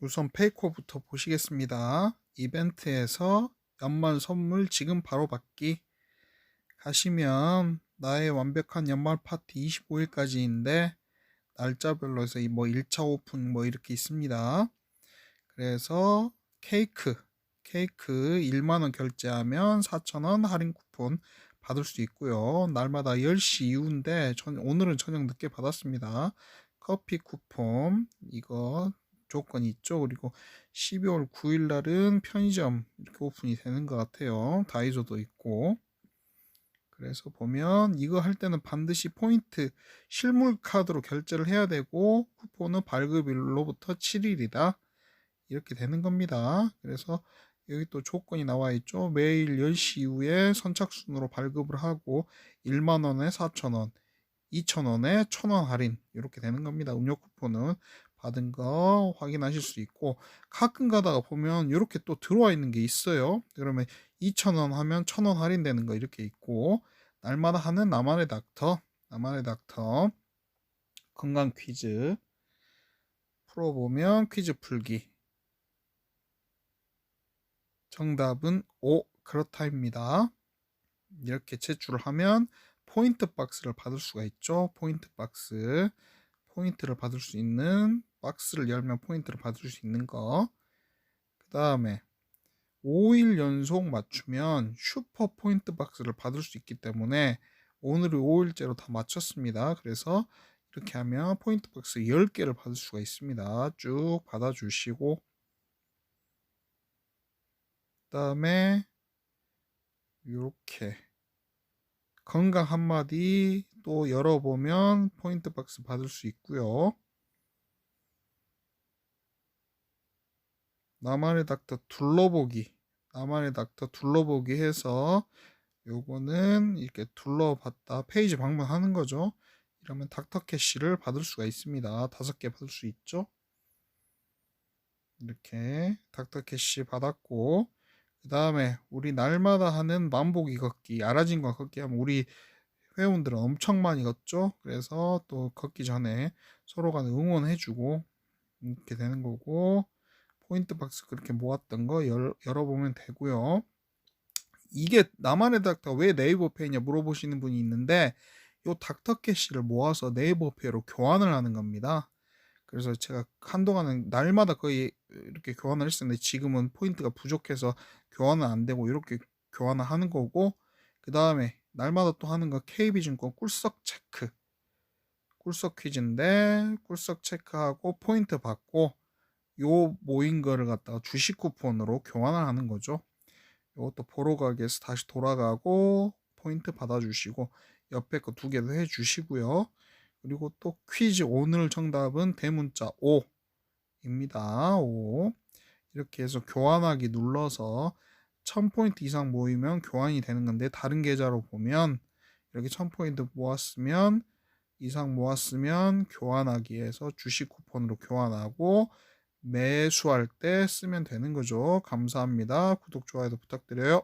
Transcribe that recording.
우선 페이코부터 보시겠습니다. 이벤트에서 연말 선물 지금 바로 받기 가시면 나의 완벽한 연말 파티 25일까지인데 날짜별로 해서 이뭐 1차 오픈 뭐 이렇게 있습니다. 그래서 케이크 케이크 1만원 결제하면 4,000원 할인 쿠폰 받을 수 있고요. 날마다 10시 이후인데 전 오늘은 저녁 늦게 받았습니다. 커피 쿠폰 이거 조건이 있죠. 그리고 12월 9일 날은 편의점 이렇게 오픈이 되는 것 같아요. 다이소도 있고. 그래서 보면 이거 할 때는 반드시 포인트 실물 카드로 결제를 해야 되고 쿠폰은 발급일로부터 7일이다. 이렇게 되는 겁니다. 그래서 여기 또 조건이 나와 있죠. 매일 10시 이후에 선착순으로 발급을 하고 1만 원에 4천 원, 2천 원에 1천 원 할인 이렇게 되는 겁니다. 음료 쿠폰은 받은 거 확인하실 수 있고 가끔 가다가 보면 이렇게 또 들어와 있는 게 있어요. 그러면 2,000원 하면 1,000원 할인되는 거 이렇게 있고 날마다 하는 나만의 닥터, 나만의 닥터 건강 퀴즈 풀어보면 퀴즈 풀기 정답은 O 그렇다입니다. 이렇게 제출을 하면 포인트 박스를 받을 수가 있죠. 포인트 박스 포인트를 받을 수 있는 박스를 열면 포인트를 받을 수 있는 거. 그 다음에 5일 연속 맞추면 슈퍼 포인트 박스를 받을 수 있기 때문에 오늘이 5일째로 다 맞췄습니다. 그래서 이렇게 하면 포인트 박스 10개를 받을 수가 있습니다. 쭉 받아주시고 그 다음에 이렇게 건강 한마디 또 열어보면 포인트 박스 받을 수 있고요. 나만의 닥터 둘러보기 나만의 닥터 둘러보기 해서 요거는 이렇게 둘러봤다 페이지 방문하는 거죠. 이러면 닥터 캐시를 받을 수가 있습니다. 다섯 개 받을 수 있죠. 이렇게 닥터 캐시 받았고 그 다음에 우리 날마다 하는 만보기 걷기 아라진과 걷기 하면 우리 회원들은 엄청 많이 걷죠. 그래서 또 걷기 전에 서로 간에 응원해주고 이렇게 되는 거고 포인트 박스 그렇게 모았던 거 열, 열어보면 되고요. 이게 나만의 닥터 왜 네이버 페이냐 물어보시는 분이 있는데 요 닥터 캐시를 모아서 네이버 페이로 교환을 하는 겁니다. 그래서 제가 한동안은 날마다 거의 이렇게 교환을 했었는데 지금은 포인트가 부족해서 교환은 안 되고 이렇게 교환을 하는 거고 그 다음에 날마다 또 하는 거 KB증권 꿀석 체크 꿀석 퀴즈인데 꿀석 체크하고 포인트 받고 요 모인 거를 갖다가 주식 쿠폰으로 교환을 하는 거죠. 이것도 보러 가기에서 다시 돌아가고 포인트 받아주시고 옆에 거 두 개도 해주시고요. 그리고 또 퀴즈 오늘 정답은 대문자 5입니다. 5 이렇게 해서 교환하기 눌러서 1000포인트 이상 모이면 교환이 되는 건데 다른 계좌로 보면 이렇게 1000포인트 모았으면 이상 모았으면 교환하기에서 주식 쿠폰으로 교환하고 매수할 때 쓰면 되는 거죠. 감사합니다. 구독, 좋아요도 부탁드려요.